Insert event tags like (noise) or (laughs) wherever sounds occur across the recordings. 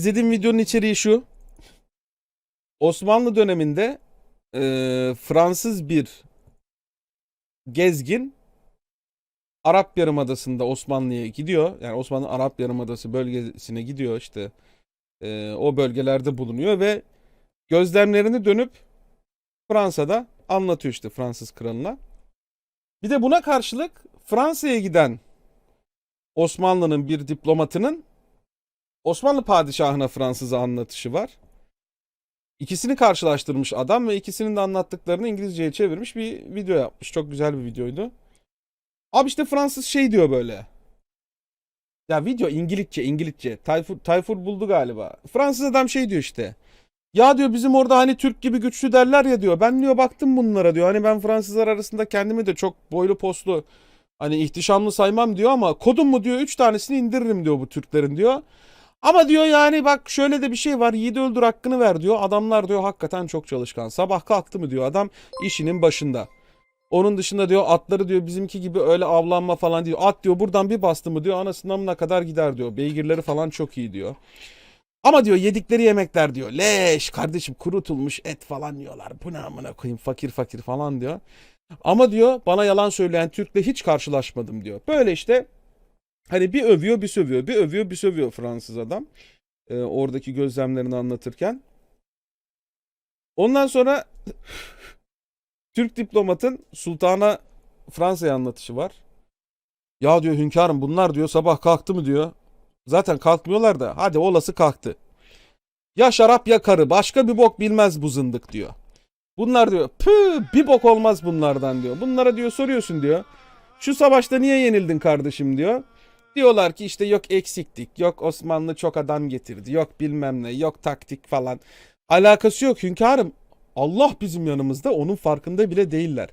İzlediğim videonun içeriği şu. Osmanlı döneminde e, Fransız bir gezgin Arap Yarımadası'nda Osmanlı'ya gidiyor. Yani Osmanlı Arap Yarımadası bölgesine gidiyor işte. E, o bölgelerde bulunuyor ve gözlemlerini dönüp Fransa'da anlatıyor işte Fransız kralına. Bir de buna karşılık Fransa'ya giden Osmanlı'nın bir diplomatının Osmanlı padişahına Fransız'a anlatışı var. İkisini karşılaştırmış adam ve ikisinin de anlattıklarını İngilizceye çevirmiş bir video yapmış. Çok güzel bir videoydu. Abi işte Fransız şey diyor böyle. Ya video İngilizce, İngilizce. Tayfur, Tayfur buldu galiba. Fransız adam şey diyor işte. Ya diyor bizim orada hani Türk gibi güçlü derler ya diyor. Ben diyor baktım bunlara diyor. Hani ben Fransızlar arasında kendimi de çok boylu postlu hani ihtişamlı saymam diyor ama kodum mu diyor 3 tanesini indiririm diyor bu Türklerin diyor. Ama diyor yani bak şöyle de bir şey var. Yiğidi öldür hakkını ver diyor. Adamlar diyor hakikaten çok çalışkan. Sabah kalktı mı diyor adam işinin başında. Onun dışında diyor atları diyor bizimki gibi öyle avlanma falan değil. At diyor buradan bir bastı mı diyor anasından kadar gider diyor. Beygirleri falan çok iyi diyor. Ama diyor yedikleri yemekler diyor leş kardeşim kurutulmuş et falan yiyorlar. Bu ne amına koyayım fakir fakir falan diyor. Ama diyor bana yalan söyleyen Türk'le hiç karşılaşmadım diyor. Böyle işte Hani bir övüyor bir sövüyor. Bir övüyor bir sövüyor Fransız adam. Ee, oradaki gözlemlerini anlatırken. Ondan sonra (laughs) Türk diplomatın sultana Fransa'ya anlatışı var. Ya diyor hünkârım bunlar diyor sabah kalktı mı diyor. Zaten kalkmıyorlar da hadi olası kalktı. Ya şarap ya karı başka bir bok bilmez bu zındık diyor. Bunlar diyor pü bir bok olmaz bunlardan diyor. Bunlara diyor soruyorsun diyor. Şu savaşta niye yenildin kardeşim diyor. Diyorlar ki işte yok eksiktik, yok Osmanlı çok adam getirdi, yok bilmem ne, yok taktik falan. Alakası yok hünkârım. Allah bizim yanımızda onun farkında bile değiller.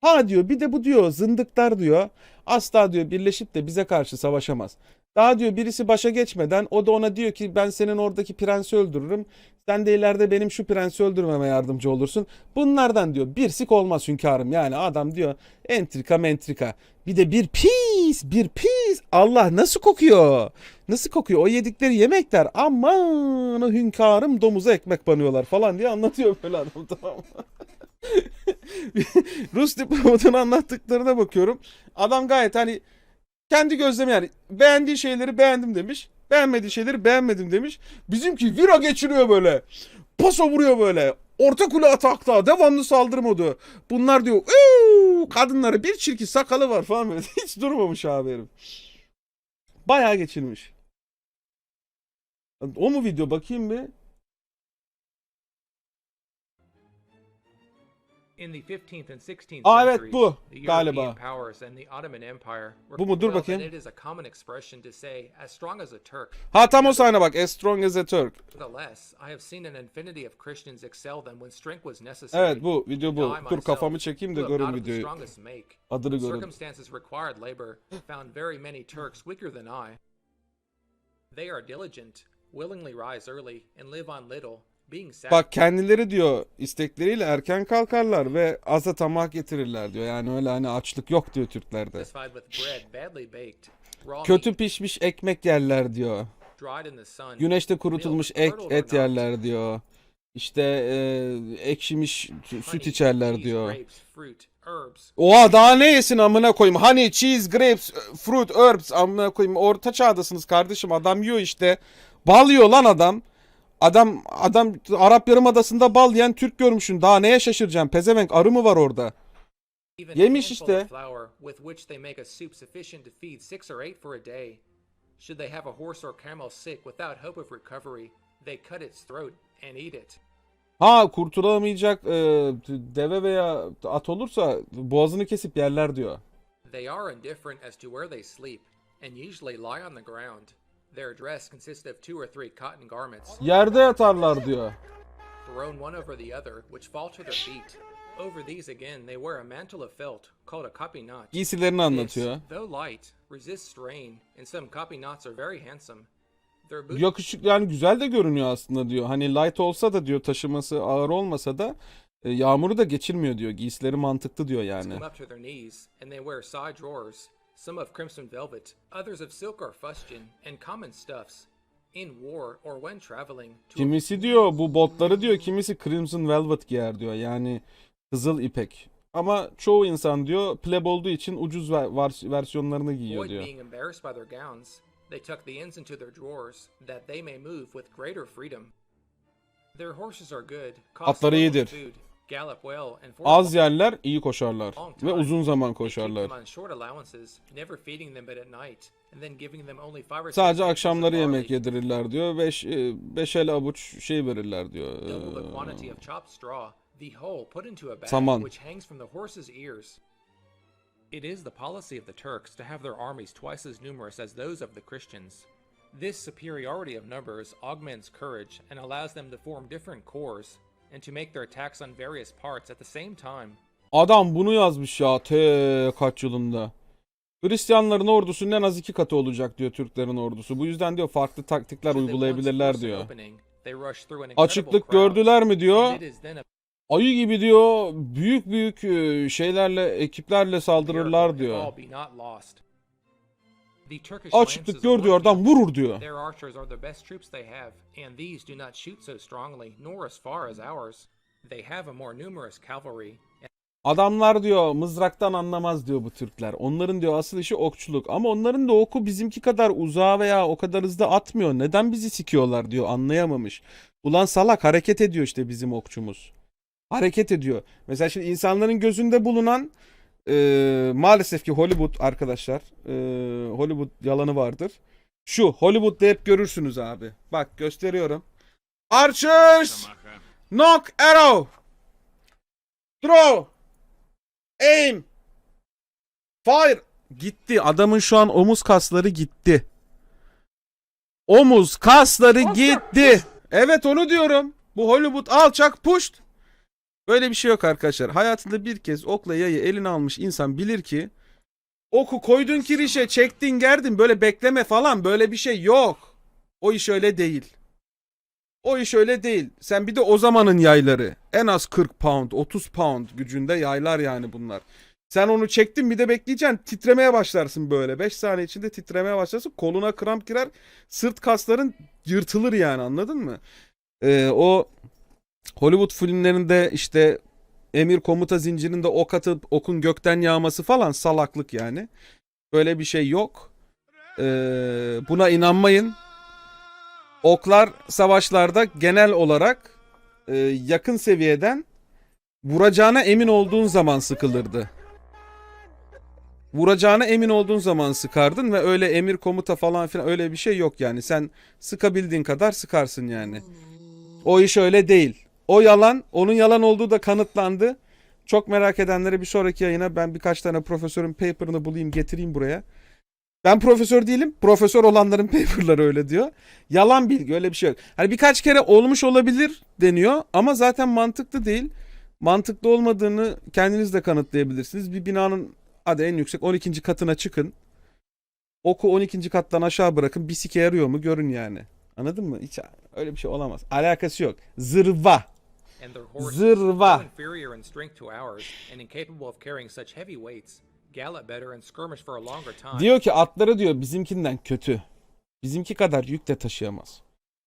Ha diyor bir de bu diyor zındıklar diyor. Asla diyor birleşip de bize karşı savaşamaz. Daha diyor birisi başa geçmeden o da ona diyor ki ben senin oradaki prensi öldürürüm. Sen de ileride benim şu prensi öldürmeme yardımcı olursun. Bunlardan diyor bir sik olmaz hünkârım. Yani adam diyor entrika mentrika. Bir de bir pis bir pis. Allah nasıl kokuyor? Nasıl kokuyor? O yedikleri yemekler aman hünkârım domuza ekmek banıyorlar falan diye anlatıyor böyle adam tamam mı? (laughs) Rus diplomatın anlattıklarına bakıyorum. Adam gayet hani kendi gözlemi yani beğendiği şeyleri beğendim demiş. Beğenmediği şeyleri beğenmedim demiş. Bizimki vira geçiriyor böyle. Paso vuruyor böyle. Orta kule atakta devamlı saldırı modu. Bunlar diyor "Uuu, kadınları bir çirkin sakalı var falan böyle. (laughs) Hiç durmamış abi herif. Bayağı geçirmiş. O mu video bakayım bir. In the 15th and 16th Aa, evet, centuries, bu galiba. European powers and the Ottoman Empire were Bu mu? Dur bakayım. it is a common expression to say as strong as a Turk. Ha tam o sahne bak. As strong as a Turk. Nevertheless, I have seen an infinity of Christians excel them when strength was necessary. Evet bu video bu. Dur kafamı çekeyim de görün videoyu. Adını görün. circumstances required labor, found very many Turks weaker than I. They are diligent, willingly rise early, and live on little. Bak kendileri diyor istekleriyle erken kalkarlar ve aza tamah getirirler diyor. Yani öyle hani açlık yok diyor Türklerde. Kötü pişmiş ekmek yerler diyor. Güneşte kurutulmuş ek et yerler diyor. İşte e, ekşimiş süt içerler diyor. Oha daha ne yesin amına koyayım? Honey, cheese, grapes, fruit, herbs amına koyayım. Orta çağdasınız kardeşim. Adam yiyor işte. Bal yiyor lan adam. Adam adam Arap Yarımadası'nda bal yiyen Türk görmüşsün. Daha neye şaşıracaksın? Pezevenk arı mı var orada? Yemiş işte. Should they have a horse or camel sick without hope of recovery, they cut its throat and eat it. Ha kurtulamayacak e, deve veya at olursa boğazını kesip yerler diyor. They are indifferent as to where they sleep and usually lie on the ground. Their dress consists of two or three cotton garments, Yerde yatarlar diyor. thrown one over the other, which fall to their feet. Over these again, they wear a mantle of felt called a kopinat. Giysilerini This, anlatıyor. though light, resists rain, and some kopinats are very handsome. Their Yakışık yani güzel de görünüyor aslında diyor. Hani light olsa da diyor taşıması ağır olmasa da e, yağmuru da geçirmiyor diyor. Giysileri mantıklı diyor yani. Some of crimson velvet, others of silk or fustian, and common stuffs. in war or when traveling to Kimisi diyor bu botları diyor kimisi Crimson Velvet giyer diyor. Yani kızıl ipek. Ama çoğu insan diyor pleb olduğu için ucuz versiyonlarını giyiyor diyor. being embarrassed by their gowns. They tuck the ends into their drawers that they may move with greater freedom. Their horses are good, cost Atları iyidir. food, Az yerler iyi koşarlar ve uzun zaman koşarlar. Sadece akşamları yemek yedirirler diyor. Beş, e, beşer avuç şey verirler diyor. Ee, bag Saman. It is the policy of the Turks to have their armies twice as numerous as those of the Christians. This superiority of numbers augments courage and allows them to form different corps and to make their attacks on various parts at the same time. Adam bunu yazmış ya te kaç yılında. Hristiyanların ordusunun en az iki katı olacak diyor Türklerin ordusu. Bu yüzden diyor farklı taktikler uygulayabilirler diyor. Açıklık gördüler mi diyor. Ayı gibi diyor büyük büyük e, şeylerle ekiplerle saldırırlar diyor. Açıklık gör diyor are adam vurur diyor. Their archers are the best troops they have, and these do not shoot so strongly, nor as far as ours. They have a more numerous cavalry, Adamlar diyor mızraktan anlamaz diyor bu Türkler. Onların diyor asıl işi okçuluk. Ama onların da oku bizimki kadar uzağa veya o kadar hızlı atmıyor. Neden bizi sikiyorlar diyor anlayamamış. Ulan salak hareket ediyor işte bizim okçumuz. Hareket ediyor. Mesela şimdi insanların gözünde bulunan e, maalesef ki Hollywood arkadaşlar. e, Hollywood yalanı vardır. Şu Hollywood'da hep görürsünüz abi. Bak gösteriyorum. Archers! Knock arrow! Throw! Aim! Fire! Gitti. Adamın şu an omuz kasları gitti. Omuz kasları gitti. Evet onu diyorum. Bu Hollywood alçak puşt. Böyle bir şey yok arkadaşlar. Hayatında bir kez okla yayı eline almış insan bilir ki oku koydun kirişe çektin gerdin böyle bekleme falan böyle bir şey yok. O iş öyle değil. O iş öyle değil. Sen bir de o zamanın yayları. En az 40 pound, 30 pound gücünde yaylar yani bunlar. Sen onu çektin bir de bekleyeceksin. Titremeye başlarsın böyle. 5 saniye içinde titremeye başlarsın. Koluna kramp girer. Sırt kasların yırtılır yani anladın mı? Ee, o Hollywood filmlerinde işte emir komuta zincirinde ok atıp okun gökten yağması falan salaklık yani. Böyle bir şey yok. Ee, buna inanmayın. Oklar savaşlarda genel olarak e, yakın seviyeden vuracağına emin olduğun zaman sıkılırdı. Vuracağına emin olduğun zaman sıkardın ve öyle emir komuta falan filan öyle bir şey yok yani. Sen sıkabildiğin kadar sıkarsın yani. O iş öyle değil. O yalan, onun yalan olduğu da kanıtlandı. Çok merak edenlere bir sonraki yayına ben birkaç tane profesörün paper'ını bulayım getireyim buraya. Ben profesör değilim. Profesör olanların (laughs) paper'ları öyle diyor. Yalan bilgi öyle bir şey yok. Hani birkaç kere olmuş olabilir deniyor ama zaten mantıklı değil. Mantıklı olmadığını kendiniz de kanıtlayabilirsiniz. Bir binanın hadi en yüksek 12. katına çıkın. Oku 12. kattan aşağı bırakın. Bir sike yarıyor mu görün yani. Anladın mı? Hiç öyle bir şey olamaz. Alakası yok. Zırva. Zırva. though inferior in strength to ours and incapable of carrying such heavy weights, gallop better and skirmish for a longer time. Diyor ki atları diyor bizimkinden kötü. Bizimki kadar yük de taşıyamaz.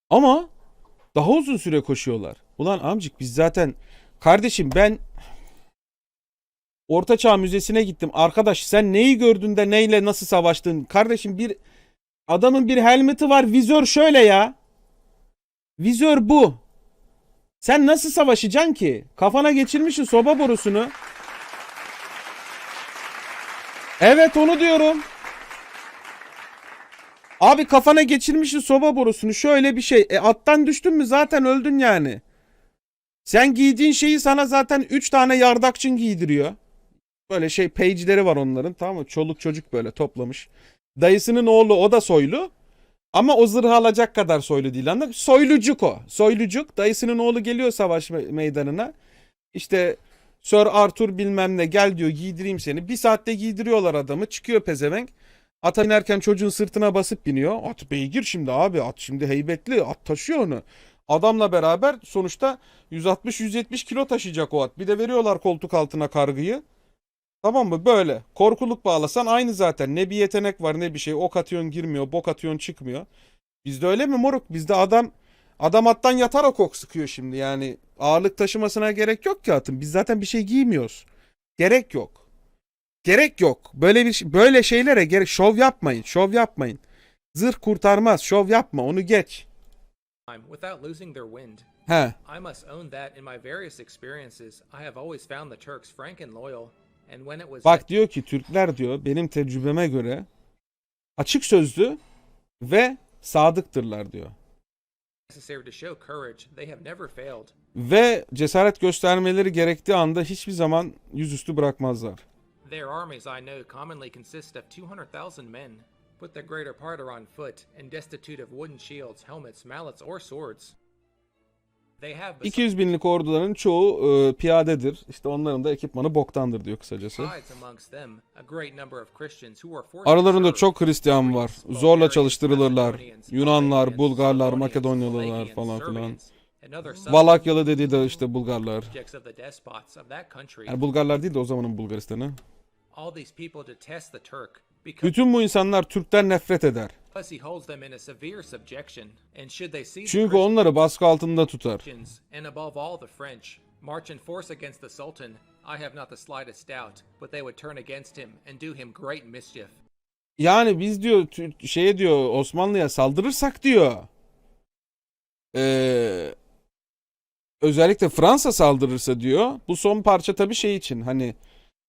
Ama daha uzun süre koşuyorlar. Ulan amcık biz zaten kardeşim ben Ortaçağ Müzesi'ne gittim. Arkadaş sen neyi gördün de neyle nasıl savaştın? Kardeşim bir adamın bir helmeti var. Vizör şöyle ya. Vizör bu. Sen nasıl savaşacaksın ki? Kafana geçirmişsin soba borusunu. Evet onu diyorum. Abi kafana geçirmişsin soba borusunu şöyle bir şey. E attan düştün mü zaten öldün yani. Sen giydiğin şeyi sana zaten 3 tane yardakçın giydiriyor. Böyle şey page'leri var onların tamam mı? Çoluk çocuk böyle toplamış. Dayısının oğlu o da soylu. Ama o zırhı alacak kadar soylu değil anladın? Soylucuk o. Soylucuk. Dayısının oğlu geliyor savaş me- meydanına. İşte Sir Arthur bilmem ne gel diyor giydireyim seni. Bir saatte giydiriyorlar adamı. Çıkıyor pezevenk. Ata binerken çocuğun sırtına basıp biniyor. At beygir şimdi abi. At şimdi heybetli. At taşıyor onu. Adamla beraber sonuçta 160-170 kilo taşıyacak o at. Bir de veriyorlar koltuk altına kargıyı. Tamam mı? Böyle. Korkuluk bağlasan aynı zaten. Ne bir yetenek var ne bir şey. Ok atıyorsun girmiyor. Bok atıyorsun çıkmıyor. Bizde öyle mi moruk? Bizde adam adam attan yatar o kok sıkıyor şimdi yani. Ağırlık taşımasına gerek yok ki atın. Biz zaten bir şey giymiyoruz. Gerek yok. Gerek yok. Böyle bir böyle şeylere gerek şov yapmayın. Şov yapmayın. Zırh kurtarmaz. Şov yapma. Onu geç. time without losing their wind. He. I must own that in my various experiences, I have always found the Turks frank and loyal, Bak diyor ki Türkler diyor benim tecrübeme göre açık sözlü ve sadıktırlar diyor. Ve cesaret göstermeleri gerektiği anda hiçbir zaman yüzüstü bırakmazlar. Their armies, I know, commonly consist of 200,000 men, but the greater part are on foot and destitute of wooden shields, helmets, mallets, or swords. They have 200 binlik orduların çoğu e, piyadedir. İşte onların da ekipmanı boktandır diyor kısacası. Aralarında çok Hristiyan var. Zorla çalıştırılırlar. Yunanlar, Bulgarlar, Makedonyalılar falan filan. Valakyalı dediği de işte Bulgarlar. Yani Bulgarlar değil de o zamanın Bulgaristan'ı. Bütün bu insanlar Türk'ten nefret eder. Çünkü onları baskı altında tutar. Christians, and above all the French, march in force against the Sultan, I have not the slightest doubt, but they would turn against him and do him great mischief. Yani biz diyor şeye diyor Osmanlı'ya saldırırsak diyor. Ee, özellikle Fransa saldırırsa diyor. Bu son parça tabii şey için hani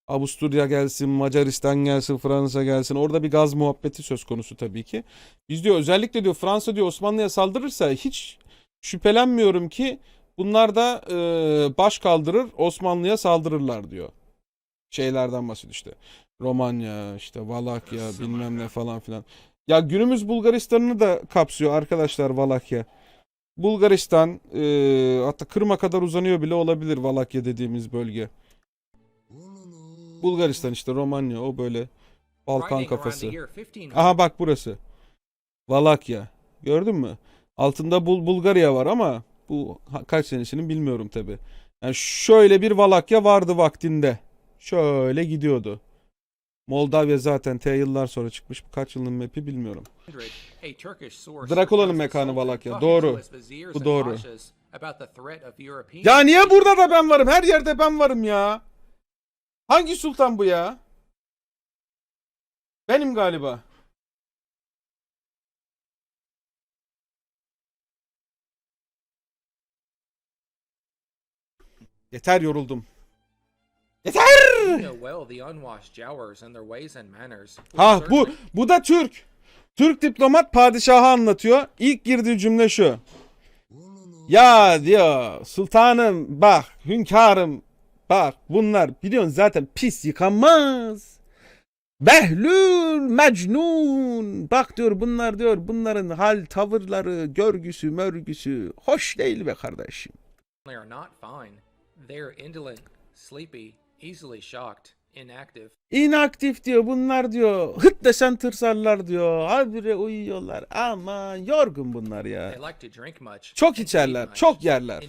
Avusturya gelsin, Macaristan gelsin, Fransa gelsin. Orada bir gaz muhabbeti söz konusu tabii ki. Biz diyor özellikle diyor Fransa diyor Osmanlı'ya saldırırsa hiç şüphelenmiyorum ki bunlar da e, baş kaldırır Osmanlı'ya saldırırlar diyor. Şeylerden bahsediyor işte. Romanya, işte Valakya, bilmem ne falan filan. Ya günümüz Bulgaristan'ını da kapsıyor arkadaşlar Valakya. Bulgaristan e, hatta Kırım'a kadar uzanıyor bile olabilir Valakya dediğimiz bölge. Bulgaristan işte Romanya o böyle Balkan kafası. the year 1500, Aha bak burası. Valakya. Gördün mü? Altında Bul Bulgarya var ama bu kaç senesinin bilmiyorum tabi. Yani şöyle bir Valakya vardı vaktinde. Şöyle gidiyordu. Moldavya zaten T yıllar sonra çıkmış. Kaç yılın map'i bilmiyorum. Drakula'nın mekanı Valakya. Doğru. Bu doğru. Ya niye burada da ben varım? Her yerde ben varım ya. Hangi sultan bu ya? Benim galiba. Yeter yoruldum. Yeter! Ha bu bu da Türk. Türk diplomat padişaha anlatıyor. İlk girdiği cümle şu. Ya diyor sultanım bak hünkârım bak bunlar biliyorsun zaten pis yıkanmaz. Behlül, Mecnun. Bak diyor bunlar diyor bunların hal tavırları, görgüsü, mörgüsü hoş değil be kardeşim. are not fine. They are indolent, sleepy, easily shocked. İnaktif diyor bunlar diyor. Hıt desen tırsarlar diyor. Habire uyuyorlar. Aman yorgun bunlar ya. Çok içerler, çok yerler.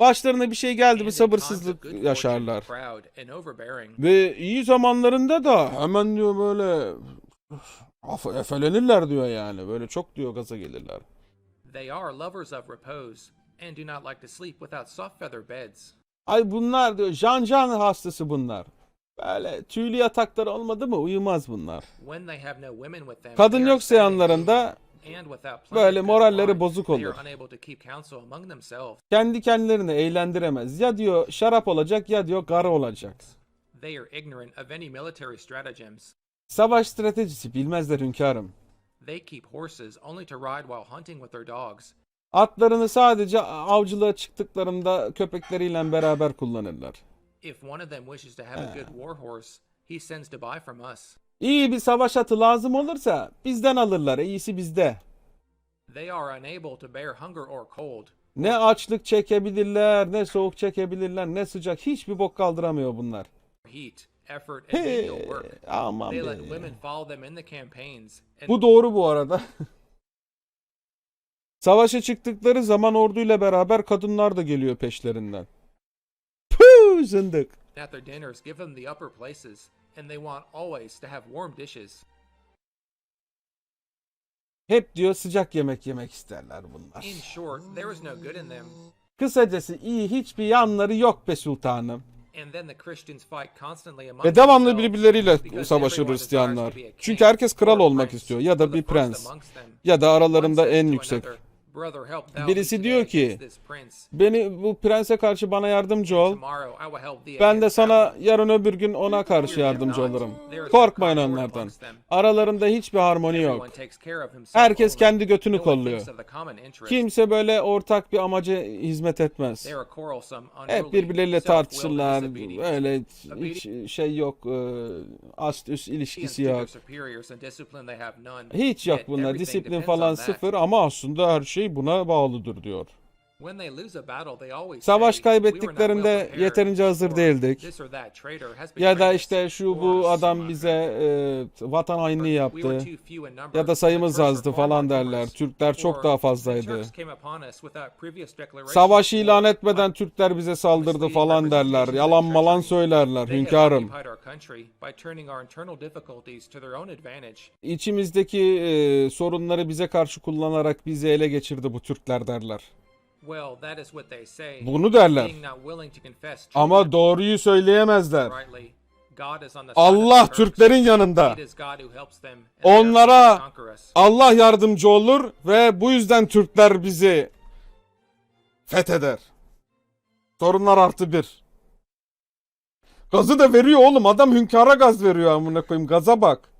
Başlarına bir şey geldi mi sabırsızlık yaşarlar. Ve iyi zamanlarında da hemen diyor böyle efelenirler diyor yani. Böyle çok diyor gaza gelirler. They are lovers of repose and do not like to sleep without soft feather beds. Ay bunlar diyor can can hastası bunlar. Böyle tüylü yatakları olmadı mı uyumaz bunlar. Kadın yoksa yanlarında böyle moralleri bozuk olur. kendi kendilerini eğlendiremez. Ya diyor şarap olacak ya diyor garı olacak. Savaş stratejisi bilmezler hünkârım. They keep horses only to ride while hunting with their dogs. Atlarını sadece avcılığa çıktıklarında köpekleriyle beraber kullanırlar. If one of them wishes to have a good war horse, he sends to buy from us. İyi bir savaş atı lazım olursa bizden alırlar. İyisi bizde. They are unable to bear hunger or cold. Ne açlık çekebilirler, ne soğuk çekebilirler, ne sıcak. Hiçbir bok kaldıramıyor bunlar. Heat, effort, and manual work. aman They be. let women follow them in the campaigns. And Bu doğru bu arada. (laughs) Savaşa çıktıkları zaman orduyla beraber kadınlar da geliyor peşlerinden. Puh zındık. at their dinners give them the upper places, and they want always to have warm dishes. Hep diyor sıcak yemek yemek isterler bunlar. In short, there is no good in them. Kısacası iyi hiçbir yanları yok be sultanım. And then the Christians fight constantly among Ve devamlı birbirleriyle savaşır Hristiyanlar. Çünkü herkes kral olmak istiyor ya da bir prens ya da aralarında en yüksek. Another, "Brother, help thou me Birisi diyor ki. Beni bu prense karşı bana yardımcı ol. Ben de sana that one." yarın öbür gün ona karşı yardımcı olurum. Korkmayın onlardan. Aralarında hiçbir harmoni yok. Herkes kendi götünü kolluyor. Kimse böyle ortak bir amaca hizmet etmez. Hep birbirleriyle tartışırlar. Öyle hiç şey yok. e, Ast üst ilişkisi yok. Hiç yok everything Disiplin falan sıfır ama aslında her şey buna bağlıdır diyor. When they lose a battle, they always Savaş say, "We were not well kaybettiklerinde prepared," yeterince hazır değildik. "This or that traitor has Ya da betrayed us," işte şu bu adam bize e, vatan hainliği "We were yaptı. Ya da sayımız azdı falan derler. numerous," Türkler çok daha "The fazlaydı. Savaş ilan etmeden Türkler bize saldırdı falan derler. Yalan malan söylerler hünkârım. İçimizdeki e, sorunları bize karşı kullanarak bizi ele geçirdi bu Türkler derler. Well, that is what they say. Bunu derler. Ama doğruyu söyleyemezler. Allah. Türklerin yanında. Onlara. Allah yardımcı olur ve bu yüzden Türkler bizi fetheder. Sorunlar artı bir. Gazı da veriyor oğlum. Adam hünkâra gaz veriyor amına koyayım. Gaza bak.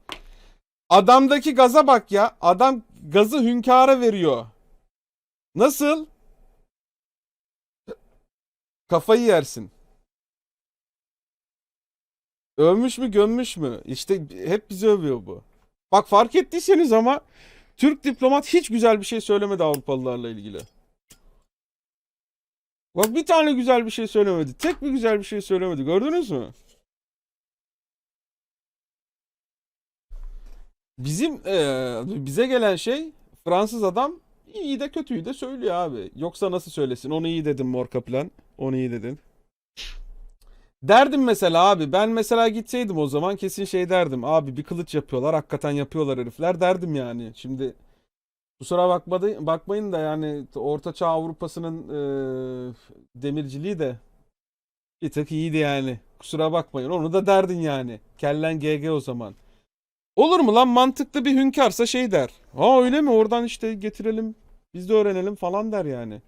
Adamdaki gaza bak ya. Adam gazı hünkâra veriyor. Nasıl? Kafayı yersin. Övmüş mü gömmüş mü? İşte hep bizi övüyor bu. Bak fark ettiyseniz ama Türk diplomat hiç güzel bir şey söylemedi Avrupalılarla ilgili. Bak bir tane güzel bir şey söylemedi. Tek bir güzel bir şey söylemedi. Gördünüz mü? Bizim eee, bize gelen şey Fransız adam iyi de kötüyü de söylüyor abi. Yoksa nasıl söylesin? Onu iyi dedim mor kaplan. Onu iyi dedin. Derdim mesela abi ben mesela gitseydim o zaman kesin şey derdim. Abi bir kılıç yapıyorlar hakikaten yapıyorlar herifler derdim yani. Şimdi kusura bakmadı, bakmayın da yani Orta Çağ Avrupa'sının eee, demirciliği de bir tık iyiydi yani. Kusura bakmayın onu da derdin yani. Kellen GG o zaman. Olur mu lan mantıklı bir hünkârsa şey der. Ha öyle mi oradan işte getirelim biz de öğrenelim falan der yani.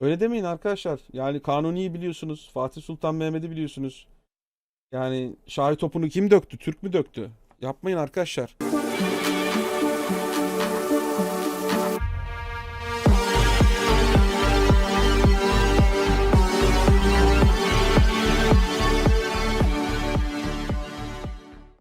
Öyle demeyin arkadaşlar. Yani Kanuni'yi biliyorsunuz. Fatih Sultan Mehmet'i biliyorsunuz. Yani Şahi topunu kim döktü? Türk mü döktü? Yapmayın arkadaşlar.